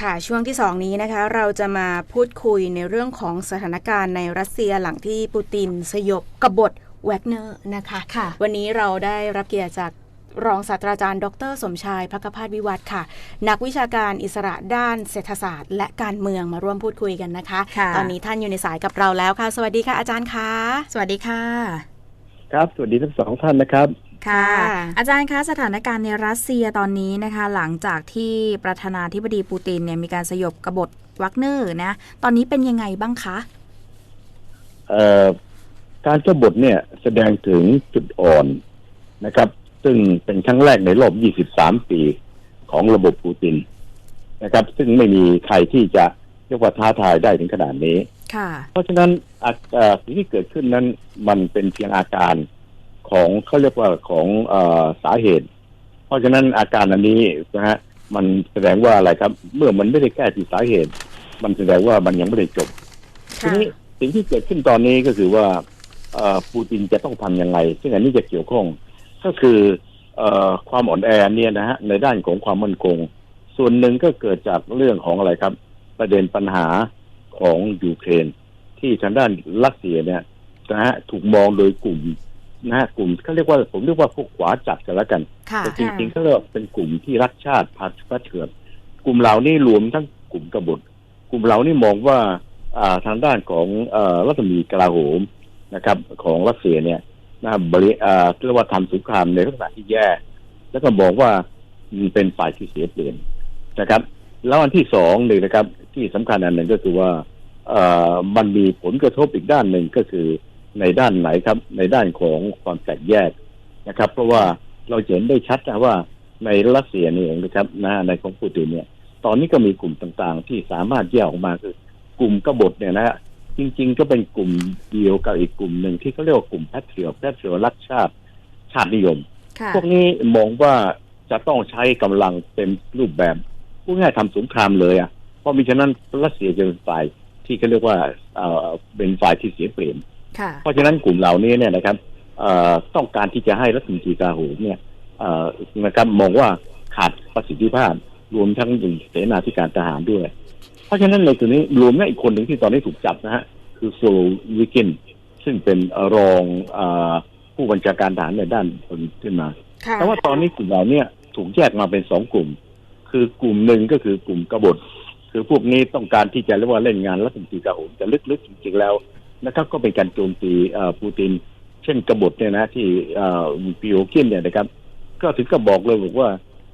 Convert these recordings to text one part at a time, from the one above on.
ค่ะช่วงที่สองนี้นะคะ เราจะมาพูดคุยในเรื่องของสถานการณ์ในรัสเซียหลังที่ปูตินสยบกบฏแวกเนอร์นะคะค่ะวันนี้เราได้รับเกียรติจากรองศาสตราจารย์ ดร สมชายพักพาสวิวัฒน์ค่ะ นักวิชาการอิสระด้านเศรษฐศาสตร์ และการเมืองมาร่วมพูดคุยกันนะคะค่ะตอนนี้ท่านอยู่ในสายกับเราแล้วค่ะ สวัสดีค่ะอาจารย์คะสวัสดีค่ะ ครับ สวัสดีทั้งสองท่านนะครับ ค่ะค่ะ อาจารย์คะสถานการณ์ในรัสเซียตอนนี้นะคะ หลังจากที่ประธานาธิบดีปูตินเนี่ยมีการสยบกบฏวักเนอร์นะ ตอนนี้เป็นยังไงบ้างคะเอ่อการกบฏเนี่ยแสดงถึงจุดอ่อนนะครับ ซึ่งเป็นครั้งแรกในรอบ 23 ปีของระบบปูตินนะครับ ซึ่งไม่มีใครที่จะเรียกว่าท้าทายได้ถึงขนาดนี้ค่ะเพราะฉะนั้นอาเอ่อสิ่งที่เกิดขึ้นนั้นมันเป็นเพียงอาการ ของเขาเรียกว่าของเออสาเหตุ เพราะฉะนั้นอาการอันนี้นะฮะมันแสดงว่าอะไรครับ เมื่อมันไม่ได้แก้ที่สาเหตุ มันแสดงว่ามันยังไม่ได้จบทีค่ะนี้สิ่งที่เกิดขึ้นตอนนี้ก็คือว่าเอ่อปูตินจะต้องทำยังไง ซึ่งอันนี้จะเกี่ยวข้อง ก็คือเอ่อความอ่อนแอเนี่ยนะฮะในด้านของความมั่นคง ส่วนหนึ่งก็เกิดจากเรื่องของอะไรครับ ประเด็นปัญหาของยูเครนที่ทางด้านรัสเซียเนี่ยนะฮะถูกมองโดยกลุ่ม นะฮะกลุ่มเขาเรียกว่าผมเรียกว่าพวกขวาจัดกันแล้วกันค่ะแต่จริงๆก็เรียกว่าเป็นกลุ่มที่รักชาติพัดพัดเถื่อนกลุ่มเหล่านี้รวมทั้งกลุ่มกบฏกลุ่มเหล่านี้มองว่าอ่าทางด้านของเอ่อรัฐมนตรีกลาโหมนะครับ ของรัสเซียเนี่ยนะบริอ่าเรียกว่าทำสงครามในลักษณะที่แย่ แล้วก็บอกว่ามันเป็นฝ่ายที่เสียเปรียบนะครับ แล้วอันที่สองหนึ่งนะครับ ที่สำคัญอันหนึ่งก็คือว่าเอ่อมันมีผลกระทบอีกด้านหนึ่งก็คือ ในด้านไหนครับ ในด้านของความแตกแยกนะครับ เพราะว่าเราจะเห็นได้ชัดนะว่าในรัสเซียนี่เองนะครับนะในของปูตินเนี่ย ตอนนี้ก็มีกลุ่มต่างๆ ที่สามารถแยกออกมาคือกลุ่มกบฏเนี่ยนะฮะจริง ๆ ก็เป็นกลุ่มเดียวกับอีกกลุ่มหนึ่งที่เขาเรียกว่ากลุ่มแพทเทียแพทเทียรักชาติชาตินิยมค่ะพวกนี้มองว่าจะต้องใช้กำลังเต็มรูปแบบพูดง่ายๆทำสงครามเลยอะเพราะมิฉะนั้นรัสเซียจะเป็นฝ่ายที่เขาเรียกว่าเอ่อเป็นฝ่ายที่เสียเปรียบค่ะ เพราะฉะนั้นกลุ่มเหล่านี้เนี่ยนะครับเอ่อต้องการที่จะให้รัฐมนตรีกลาโหมเนี่ยเอ่อนะครับมองว่าขาดประสิทธิภาพรวมทั้งเสนาธิการทหารด้วย เพราะฉะนั้นในตัวนี้รวมทั้งอีกคนหนึ่งที่ตอนนี้ถูกจับนะฮะคือโซโลวิกินซึ่งเป็นรองเออผู้บัญชาการทหารในด้านบนขึ้นมาค่ะแต่ว่าตอนนี้กลุ่มเราเนี่ยถูกแยกมาเป็นสองกลุ่ม คือกลุ่มหนึ่งก็คือกลุ่มกบฏ คือพวกนี้ต้องการที่จะเรียกว่าเล่นงานรัฐมนตรีกลาโหมแต่ลึกๆจริงๆแล้ว นะครับก็เป็นการโจมตีเอ่อปูติน เช่นกบฏเนี่ยนะที่เอ่อปีโอเกียนเนี่ยนะครับ ก็ถึงกับบอกเลยบอกว่า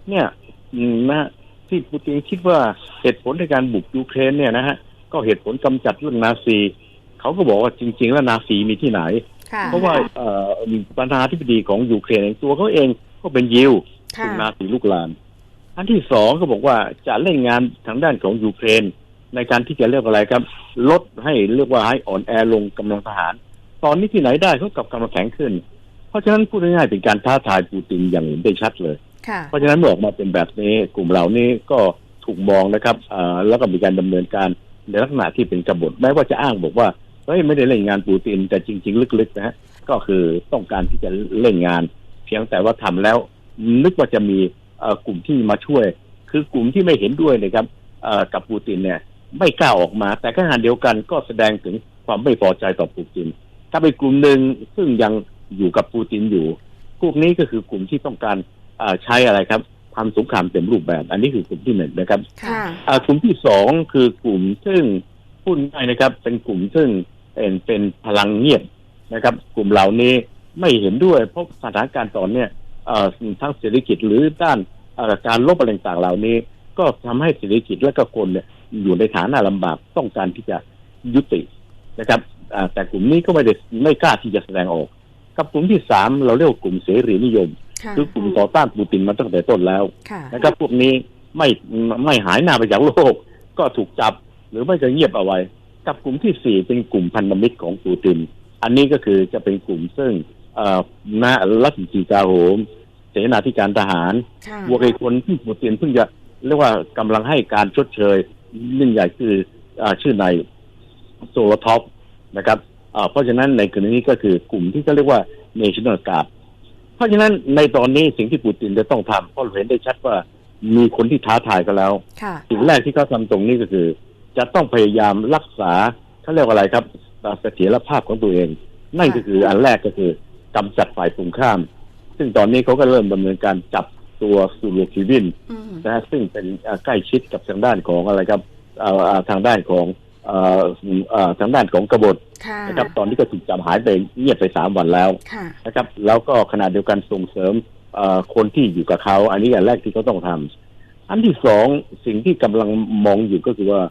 เนี่ยอืมนะที่ปูตินคิดว่าเหตุผลในการบุกยูเครนเนี่ยนะฮะก็เหตุผลกำจัดเรื่องนาซีเขาก็บอกว่าจริง ๆ แล้วนาซีมีที่ไหนค่ะเพราะว่าเอ่อประธานาธิบดีของยูเครนเองตัวเขาเองก็เป็นยิวค่ะถูกนาซีลุกลามอันที่สองก็บอกว่าจะเล่นงานทางด้านของยูเครน ในการที่จะเรียกอะไรครับ ลดให้เรียกว่าให้อ่อนแอลงกำลังทหาร ตอนนี้ที่ไหนได้เขากลับกำลังแข็งขึ้น เพราะฉะนั้นพูดง่ายๆเป็นการท้าทายปูตินอย่างเห็นได้ชัดเลยค่ะเพราะฉะนั้นเมื่อออกมาเป็นแบบนี้กลุ่มเหล่านี้ก็ถูกมองนะครับเอ่อแล้วก็มีการดำเนินการในลักษณะที่เป็นกบฏแม้ว่าจะอ้างบอกว่าเฮ้ยไม่ได้เล่นงานปูตินแต่จริง ๆ ลึกๆนะฮะก็คือต้องการที่จะเล่นงาน เพียงแต่ว่าทำแล้ว นึกว่าจะมีเอ่อกลุ่มที่มาช่วย คือกลุ่มที่ไม่เห็นด้วยนะครับเอ่อกับปูตินเนี่ย ไม่กล้าออกมา แต่ขณะเดียวกันก็แสดงถึงความไม่พอใจต่อปูติน ถ้าเป็นกลุ่มหนึ่งซึ่งยังอยู่กับปูตินอยู่พวกนี้ก็คือกลุ่มที่ต้องการเอ่อใช้อะไรครับทำสงครามเต็มรูปแบบ อันนี้คือกลุ่มที่หนึ่งนะครับค่ะอ่ากลุ่มที่สองคือกลุ่มซึ่งพูดง่ายนะครับ เป็นกลุ่มซึ่งเป็นเป็นพลังเงียบนะครับ กลุ่มเหล่านี้ไม่เห็นด้วย เพราะสถานการณ์ตอนเนี้ยเอ่อทั้งเศรษฐกิจหรือด้านเอ่อการลบอะไรต่างๆเหล่านี้ ก็ทำให้เศรษฐกิจและก็คนเนี่ย อยู่ในฐานะลำบากต้องการที่จะยุตินะครับอ่าแต่กลุ่มนี้ก็ไม่ได้ไม่กล้าที่จะแสดงออก กับกลุ่มที่สามเราเรียกว่ากลุ่มเสรีนิยมค่ะคือกลุ่มต่อต้านปูตินมาตั้งแต่ต้นแล้วค่ะนะครับพวกนี้ไม่ไม่หายหน้าไปจากโลก ก็ถูกจับหรือไม่ก็เงียบเอาไว้ กับกลุ่มที่สี่เป็นกลุ่มพันธมิตรของปูติน อันนี้ก็คือจะเป็นกลุ่มซึ่งเอ่อนารัฐมนตรีกลาโหมเสนาธิการทหารค่ะบวกไอ้คนที่ปูตินเพิ่งจะเรียกว่ากำลังให้การชดเชย ยิ่งใหญ่คืออาชื่อนายโซโลท็อปนะครับอ่าเพราะฉะนั้นในกรณีนี้ก็คือกลุ่มที่เขาเรียกว่า national guard เพราะฉะนั้นในตอนนี้สิ่งที่ปูตินจะต้องทำเพราะเราเห็นได้ชัดว่ามีคนที่ท้าทายกันแล้วค่ะสิ่งแรกที่เขาทำตรงนี้ก็คือ จะต้องพยายามรักษาเขาเรียกว่าอะไรครับเสถียรภาพของตัวเอง นั่นก็คืออันแรกก็คือกำจัดฝ่ายตรงข้าม ซึ่งตอนนี้เขาก็เริ่มดำเนินการจับ ตัวซูโรคิวินอืมนะฮะซึ่งเป็นเอ่อใกล้ชิดกับทางด้านของอะไรครับเอ่อเอ่อทางด้านของเอ่อเอ่อทางด้านของกบฏค่ะนะครับ ตอนนี้ก็ถูกจับหายไปเงียบไปสามวันแล้วค่ะนะครับ แล้วก็ขณะเดียวกันส่งเสริมเอ่อคนที่อยู่กับเขา อันนี้อันแรกที่เขาต้องทำอันที่สองสิ่งที่กำลังมองอยู่ก็คือว่า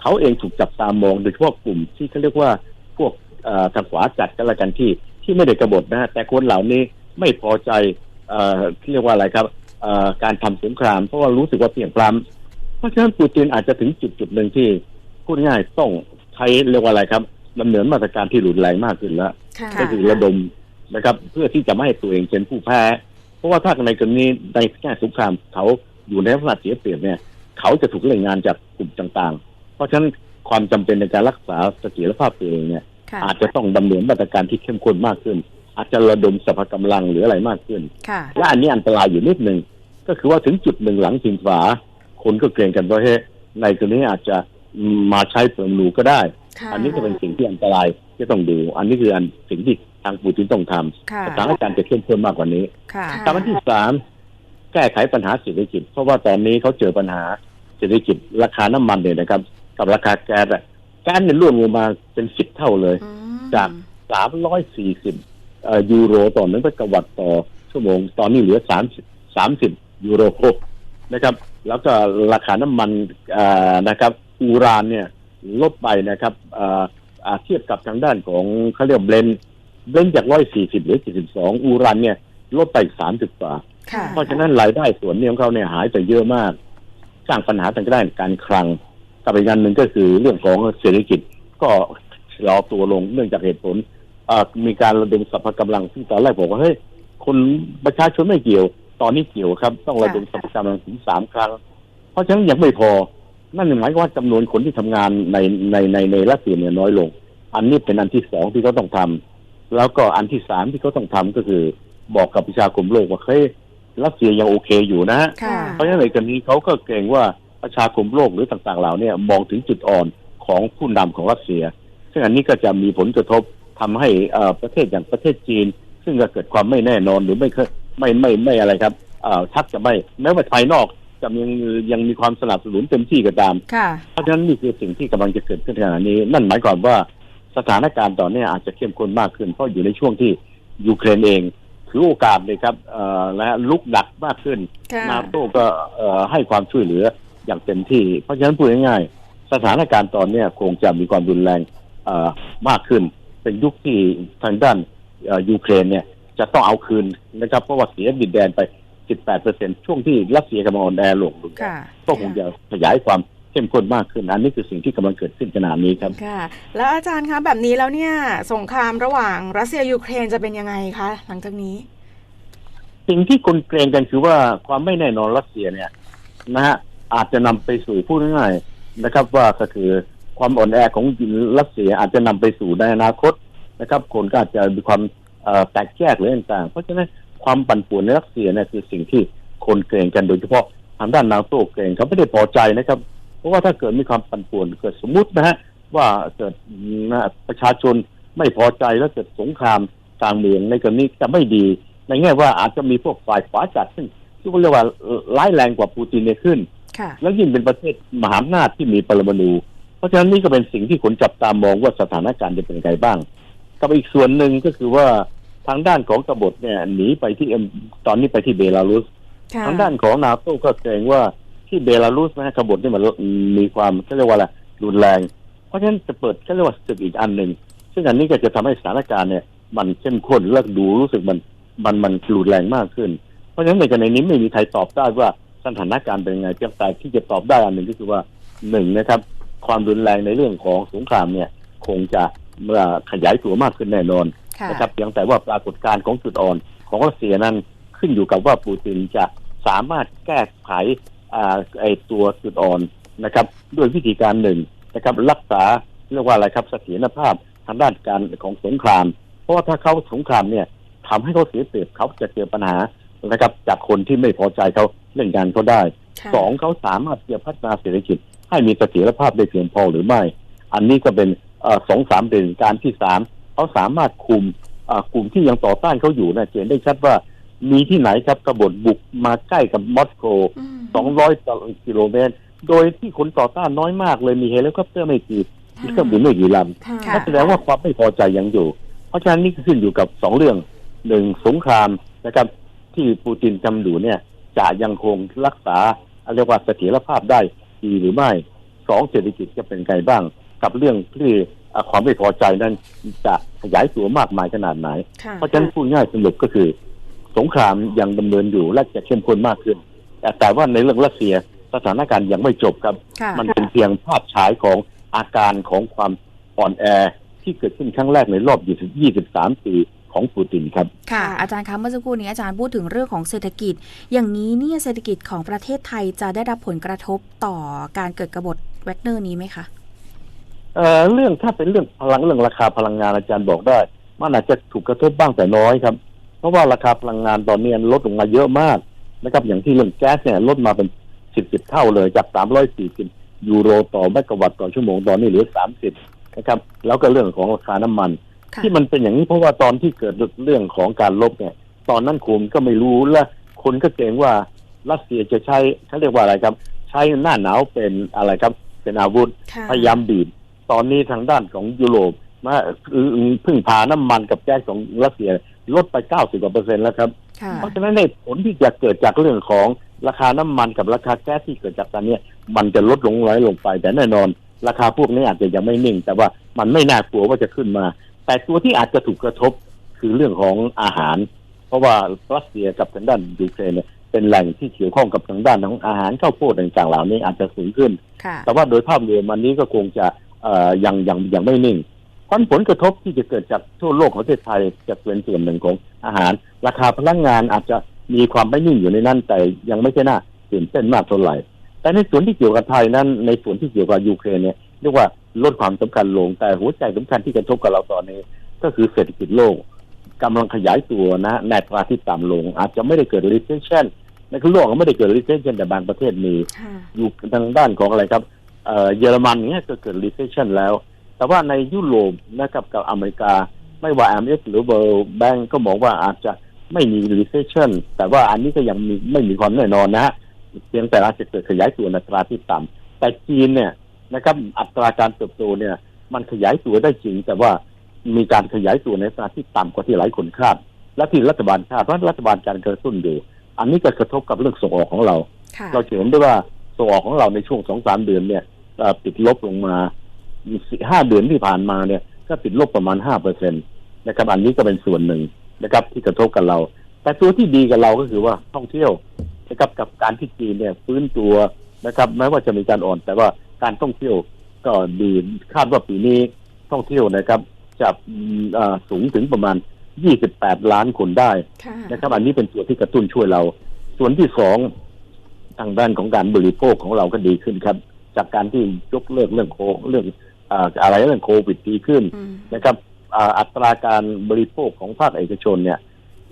เขาเองถูกจับตามองโดยเฉพาะกลุ่มที่เขาเรียกว่าพวกเอ่อทางขวาจัดกันละกันที่ที่ไม่ได้กบฏนะฮะแต่คนเหล่านี้ไม่พอใจเอ่อที่เรียกว่าอะไรครับเอ่อ การทำสงคราม เพราะว่ารู้สึกว่าเพียงพล้ำเพราะฉะนั้นปูตินอาจจะถึงจุดจุดหนึ่งที่พูดง่ายๆต้องใช้เรียกว่าอะไรครับดำเนินมาตรการที่รุนแรงมากขึ้นแล้วค่ะก็คือระดมนะครับ เพื่อที่จะไม่ให้ตัวเองเป็นผู้แพ้ เพราะว่าถ้าในกรณีในแง่สงครามเขาอยู่ในลักษณะเสียเปรียบเนี่ย เขาจะถูกเล่นงานจากกลุ่มต่างๆ เพราะฉะนั้นความจำเป็นในการรักษาเสถียรภาพตัวเองเนี่ยค่ะอาจจะต้องดำเนินมาตรการที่เข้มข้นมากขึ้น อาจจะระดมสรรพกำลังหรืออะไรมากขึ้นค่ะและอันนี้อันตรายอยู่นิดหนึ่งก็คือว่าถึงจุดหนึ่งหลังสินฝา คนก็เกรงกันว่าเฮ้ยในกรณีอาจจะมาใช้เปลืองรูก็ได้ค่ะอันนี้ก็เป็นสิ่งที่อันตรายที่ต้องดู อันนี้คืออันสิ่งที่ทางปูตินต้องทค่ะำสถานการณ์จะเข้มข้นมากกว่านี้ค่ะค่ะการอันที่สามแก้ไขปัญหาเศรษฐกิจ เพราะว่าตอนนี้เขาเจอปัญหาเศรษฐกิจราคาน้ำมันเนี่ยนะครับ กับราคาแก๊สอะแก๊สเนี่ยร่วงลงมาเป็นสิบเท่าเลยอืมจากสามร้อยสี่สิบ ยูโรต่อหนึ่งกวัตต์ต่อชั่วโมง ตอนนี้เหลือสามสิบสามสิบยูโรนะครับ แล้วก็ราคาน้ำมันเอ่อนะครับอูรานเนี่ยลดไปนะครับเอ่ออ่าเทียบกับทางด้านของเขาเรียกเบลนเบลนจากร้อยสี่สิบหรือสี่สิบสองอูรานเนี่ยลดไปสามสิบกว่าค่ะเพราะฉะนั้นรายได้ส่วนนี้ของเขาเนี่ยหายไปเยอะมาก สร้างปัญหาทางด้านการคลังกับอีกอันหนึ่งก็คือเรื่องของเศรษฐกิจก็ชะลอตัวลงเนื่องจากเหตุผลเอ่อ มีการระดมสรรพกำลังที่งตอนแรกบอกว่าเฮ้ยคนประชาชนไม่เกี่ยว ตอนนี้เกี่ยวครับ ต้องระดมสรรพกำลังถึงสามครั้ง เพราะฉะนั้นยังไม่พอ นั่นหมายความว่าจำนวนคนที่ทำงานในในในในรัสเซียเนี่ยน้อยลง อันนี้เป็นอันที่สองที่เขาต้องทำแล้วก็อันที่สามที่เขาต้องทำก็คือ บอกกับประชาคมโลกว่าเฮ้ยรัสเซียยังโอเคอยู่นะค่ะเพราะฉะนั้นในกรณีเขาก็เกรงว่าประชาคมโลกหรือต่างๆเหล่าเนี้มองถึงจุดอ่อนของผู้นำของรัสเซีย ซึ่งอันนี้ก็จะมีผลกระทบ ทำให้เอ่อประเทศอย่างประเทศจีน ซึ่งก็เกิดความไม่แน่นอนหรือไม่เคยไม่ไม่ไม่อะไรครับเอ่อชักจะไม่แม้ว่าภายนอกจะยังยังมีความสนับสนุนเต็มที่ก็ตามค่ะเพราะฉะนั้นนี่คือสิ่งที่กำลังจะเกิดขึ้นในขณะนี้ นั่นหมายความว่าสถานการณ์ตอนนี้อาจจะเข้มข้นมากขึ้น เพราะอยู่ในช่วงที่ยูเครนเองถือโอกาสเลยครับเอ่อและลุกดักมากขึ้นค่ะนาโต้ก็เอ่อให้ความช่วยเหลืออย่างเต็มที่ เพราะฉะนั้นพูดง่ายๆสถานการณ์ตอนเนี้ยคงจะมีความรุนแรงเอ่อมากขึ้น เป็นยุคที่ทางด้านเอ่อยูเครนเนี่ยจะต้องเอาคืนนะครับ เพราะว่าเสียดินแดนไป 18%ช่วงที่รัสเซียกำลังอ่อนแอลงค่ะก็คงจะขยายความเข้มข้นมากขึ้นอันนี้คือสิ่งที่กำลังเกิดขึ้นขณะนี้ครับค่ะ แล้วอาจารย์คะแบบนี้แล้วเนี่ยสงครามระหว่างรัสเซียยูเครนจะเป็นยังไงคะหลังจากนี้ สิ่งที่คนเกรงกันคือว่าความไม่แน่นอนรัสเซียเนี่ยนะฮะอาจจะนำไปสู่พูดง่ายๆนะครับ ว่าก็คือ ความอ่อนแอของรัสเซียอาจจะนำไปสู่ในอนาคตนะครับ คนก็อาจจะมีความเอ่อแตกแยกหรือต่างๆ เพราะฉะนั้นความปั่นป่วนในรัสเซียเนี่ยคือสิ่งที่คนเกรงกันโดยเฉพาะทางด้านนาโต้เกรงเขาไม่ได้พอใจนะครับ เพราะว่าถ้าเกิดมีความปั่นป่วนเกิดสมมุตินะฮะว่าเกิดนะประชาชนไม่พอใจแล้วเกิดสงครามกลางเมืองในกรณีจะไม่ดี ในแง่ว่าอาจจะมีพวกฝ่ายขวาจัดซึ่งที่เรียกว่าร้ายแรงกว่าปูตินเนี่ยขึ้นค่ะแล้วยิ่งเป็นประเทศมหาอำนาจที่มีปรมาณู เพราะฉะนั้นนี่ก็เป็นสิ่งที่คนจับตามองว่าสถานการณ์จะเป็นยังไงบ้างกับอีกส่วนหนึ่งก็คือว่าทางด้านของกบฏเนี่ยหนีไปที่เอ็มตอนนี้ไปที่เบลารุสค่ะทางด้านของนาโต้ก็เกรงว่าที่เบลารุสนะฮะกบฏนี่มันมีความเขาเรียกว่าอะไรรุนแรง เพราะฉะนั้นจะเปิดเขาเรียกว่าศึกอีกอันหนึ่งซึ่งอันนี้ก็จะทำให้สถานการณ์เนี่ย มันเข้มข้นและดูรู้สึกมันมันมันรุนแรงมากขึ้น เพราะฉะนั้นในกรณีนี้ไม่มีใครตอบได้ว่าสถานการณ์เป็นยังไงเพียงแต่ที่จะตอบได้อันหนึ่งก็คือว่าหนึ่งนะครับ ความรุนแรงในเรื่องของสงครามเนี่ย คงจะเมื่อขยายตัวมากขึ้นแน่นอนค่ะนะครับเพียงแต่ว่าปรากฏการณ์ของจุดอ่อนของรัสเซียนั้นขึ้นอยู่กับว่าปูตินจะสามารถแก้ไขอ่าไอตัวจุดอ่อนนะครับ ด้วยวิธีการหนึ่งนะครับ รักษาเรียกว่าอะไรครับเสถียรภาพทางด้านการของสงคราม เพราะว่าถ้าเขาสงครามเนี่ยทำให้เขาเสียเปรียบเขาจะเจอปัญหานะครับ จากคนที่ไม่พอใจเขาเล่นงานเขาได้ค่ะสองเขาสามารถที่จะพัฒนาเศรษฐกิจ ให้มีเสถียรภาพได้เพียงพอหรือไม่ อันนี้ก็เป็นเอ่อสองสามเป็นการที่สามเขาสามารถคุมเอ่อกลุ่มที่ยังต่อต้านเขาอยู่นะเห็นได้ชัดว่ามีที่ไหนครับกบฏบุกมาใกล้กับมอสโกอืมสองร้อยกิโลเมตร โดยที่คนต่อต้านน้อยมากเลยมีเฮลิคอปเตอร์ไม่กี่มีเครื่องบินไม่กี่ลำค่ะค่ะนั่นแสดงว่าความไม่พอใจยังอยู่ เพราะฉะนั้นนี่ก็ขึ้นอยู่กับสองเรื่องหนึ่งสงครามนะครับที่ปูตินทำอยู่เนี่ยจะยังคงรักษาเรียกว่าเสถียรภาพได้ ดีหรือไม่สองเศรษฐกิจจะเป็นไงบ้าง กับเรื่องที่อะความไม่พอใจนั้นจะขยายตัวมากมายขนาดไหนค่ะเพราะฉะนั้นพูดง่ายสรุปก็คือ สงครามยังดำเนินอยู่และจะเข้มข้นมากขึ้นแต่แต่ว่าในเรื่องรัสเซียสถานการณ์ยังไม่จบครับค่ะมันเป็นเพียงภาพฉายของอาการของความอ่อนแอที่เกิดขึ้นครั้งแรกในรอบ20 23ปี ของปูตินครับ ค่ะ อาจารย์คะเมื่อสักครู่นี้อาจารย์พูดถึงเรื่องของเศรษฐกิจ อย่างนี้เนี่ยเศรษฐกิจของประเทศไทยจะได้รับผลกระทบต่อการเกิดกบฏแวกเนอร์นี้ไหมคะเอ่อเรื่องถ้าเป็นเรื่องพลังเรื่องราคาพลังงานอาจารย์บอกได้ มันอาจจะถูกกระทบบ้างแต่น้อยครับ เพราะว่าราคาพลังงานตอนนี้ลดลงมาเยอะมากนะครับ อย่างที่เรื่องแก๊สเนี่ยลดมาเป็นสิบสิบเท่าเลยจาก340ยูโรต่อเมกะวัตต์ต่อชั่วโมงตอนนี้เหลือ30นะครับ แล้วก็เรื่องของราคาน้ำมันค่ะ ที่มันเป็นอย่างนี้เพราะว่าตอนที่เกิดเรื่องของการลบเนี่ย ตอนนั้นคุณก็ไม่รู้และคนก็เกรงว่ารัสเซียจะใช้เขาเรียกว่าอะไรครับ ใช้หน้าหนาวเป็นอะไรครับ เป็นอาวุธค่ะพยายามบีบตอนนี้ทางด้านของยุโรปมาพึ่งพาน้ำมันกับแก๊สของรัสเซียลดไป90กว่าเปอร์เซ็นต์แล้วครับค่ะเพราะฉะนั้นในผลที่จะเกิดจากเรื่องของราคาน้ำมันกับราคาแก๊สที่เกิดจากการเนี้ยมันจะลดลงน้อยลงไป แต่แน่นอน ราคาพวกนี้อาจจะยังไม่นิ่ง แต่ว่ามันไม่น่ากลัวว่าจะขึ้นมา แต่ตัวที่อาจจะถูกกระทบคือเรื่องของอาหาร เพราะว่ารัสเซียกับทางด้านยูเครนเนี่ยเป็นแหล่งที่เกี่ยวข้องกับทางด้านของอาหารข้าวโพดต่างๆเหล่านี้อาจจะสูงขึ้นค่ะแต่ว่าโดยภาพรวมวันนี้ก็คงจะเอ่อยังยังยังไม่นิ่งเพราะผลกระทบที่จะเกิดจากทั่วโลกของประเทศไทยจะเป็นส่วนหนึ่งของอาหาร ราคาพลังงานอาจจะมีความไม่นิ่งอยู่ในนั้น แต่ยังไม่ใช่น่าตื่นเต้นมากเท่าไหร่แต่ในส่วนที่เกี่ยวกับไทยนั้น ในส่วนที่เกี่ยวกับยูเครนเนี่ยเรียกว่า ลดความสำคัญลง แต่หัวใจสำคัญที่กระทบกับเราตอนนี้ ก็คือเศรษฐกิจโลกกำลังขยายตัวนะในอัตราที่ต่ำลง อาจจะไม่ได้เกิด recession ในโลกก็ไม่ได้เกิด recession แต่บางประเทศมีค่ะอยู่ทางด้านของอะไรครับเอ่อเยอรมันเนี้ยก็เกิด recession แล้ว แต่ว่าในยุโรปนะครับกับอเมริกา ไม่ว่า IMF หรือ World Bank ก็มองว่าอาจจะไม่มี recession แต่ว่าอันนี้ก็ยังมีไม่มีความแน่นอนนะฮะเพียงแต่อาจจะเกิดขยายตัวในอัตราที่ต่ำแต่จีนเนี่ย นะครับ อัตราการเติบโตเนี่ย มันขยายตัวได้จริง แต่ว่ามีการขยายตัวในอัตราที่ต่ำกว่าที่หลายคนคาด และที่รัฐบาลคาดเพราะรัฐบาลการกระตุ้นอยู่ อันนี้ก็กระทบกับเรื่องส่งออกของเราค่ะเราจะเห็นได้ว่าส่งออกของเราในช่วงสองสามเดือนเนี่ยเอ่อติดลบลงมาสี่ห้าเดือนที่ผ่านมาเนี่ยก็ติดลบประมาณห้าเปอร์เซ็นตนะครับอันนี้ก็เป็นส่วนหนึ่งนะครับ ที่กระทบกับเรา แต่ตัวที่ดีกับเราก็คือว่าท่องเที่ยวนะครับกับการที่จีนเนี่ยฟื้นตัวนะครับแม้ว่าจะมีการอ่อนแต่ว่า การท่องเที่ยวก็ดีคาดว่าปีนี้ท่องเที่ยวนะครับจะอืมเอ่อสูงถึงประมาณ 28 ล้านคนได้ค่ะนะครับ อันนี้เป็นตัวที่กระตุ้นช่วยเรา ส่วนที่สองทางด้านของการบริโภคของเราก็ดีขึ้นครับ จากการที่ยกเลิกเรื่องโคเรื่องอ่าอะไรเรื่องโควิดดีขึ้นอืมนะครับอ่าอัตราการบริโภคของภาคเอกชนเนี่ย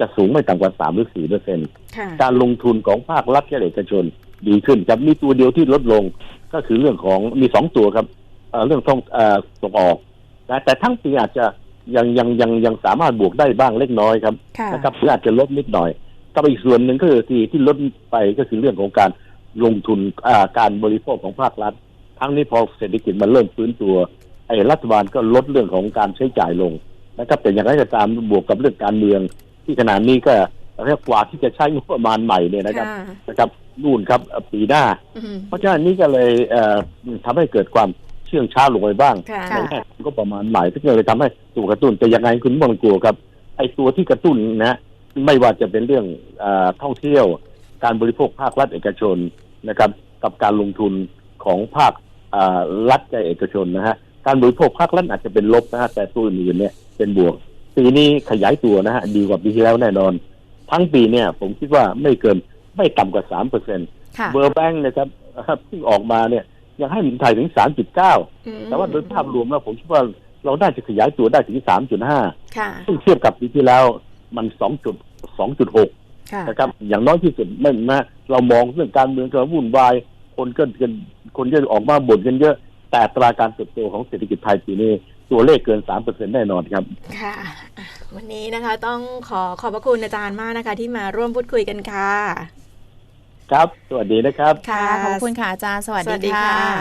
จะสูงไม่ต่ำกว่าสามหรือสี่เปอร์เซ็นค่ะการลงทุนของภาครัฐและเอกชนดีขึ้นครับมีตัวเดียวที่ลดลง ก็คือเรื่องของมีสองตัวครับเอ่อเรื่องท่องเอ่อส่งออกนะแต่ทั้งปีอาจจะยังยังยังยังสามารถบวกได้บ้างเล็กน้อยครับค่ะนะครับหรืออาจจะลดนิดหน่อยกับอีกส่วนหนึ่งก็คือที่ที่ลดไปก็คือเรื่องของการลงทุนอ่าการบริโภคของภาครัฐ ทั้งนี้พอเศรษฐกิจมันเริ่มฟื้นตัวไอ้รัฐบาลก็ลดเรื่องของการใช้จ่ายลงนะครับแต่อย่างไรก็ตามบวกกับเรื่องการเมืองที่ขนาดนี้ก็ เรียกกว่าที่จะใช้งบประมาณใหม่เนี่ยนะครับค่ะนะครับนู่นครับเอ่อปีหน้าอืมเพราะฉะนั้นนี่ก็เลยเอ่อทำให้เกิดความเชื่องช้าลงไปบ้างค่ะในแง่ของก็ประมาณใหม่ที่เลยทำให้ตัวกระตุ้นแต่ยังไงคุณไมต้องกลัวครับ ไอ้ตัวที่กระตุ้นนะไม่ว่าจะเป็นเรื่องเออท่องเที่ยว การบริโภคภาครัฐเอกชนนะครับ กับการลงทุนของภาคเอ่อรัฐกับเอกชนนะฮะการบริโภคภาครัฐอาจจะเป็นลบนะฮะแต่ตัวอื่นๆเนี่ยเป็นบวกปีนี้ขยายตัวนะฮะดีกว่าปีที่แล้วแน่นอน ทั้งปีเนี่ยผมคิดว่าไม่เกินไม่ต่ำกว่าสามเปอร์เซ็นต์ค่ะเบอร์แบงค์นะครับเพิ่งออกมาเนี่ยยังให้หนุนไทยถึง3.9อืมแต่ว่าโดยภาพรวมแล้วผมคิดว่าเราน่าจะขยายตัวได้ถึง3.5ค่ะซึ่งเทียบกับปีที่แล้วมัน2.2.6ค่ะนะครับอย่างน้อยที่สุดไม่นะเรามองเรื่องการเมืองก็วุ่นวาย คนก็กันคนก็ออกมาบ่นกันเยอะ แต่อัตราการเติบโตของเศรษฐกิจไทยปีนี้ ตัวเลขเกินสามเปอร์เซ็นแน่นอนครับค่ะอะ วันนี้นะคะต้องขอขอบพระคุณอาจารย์มากนะคะ ที่มาร่วมพูดคุยกันค่ะ ครับ สวัสดีนะครับ ค่ะ ขอบคุณค่ะอาจารย์ สวัสสวัสดีดีค่ะค่ะ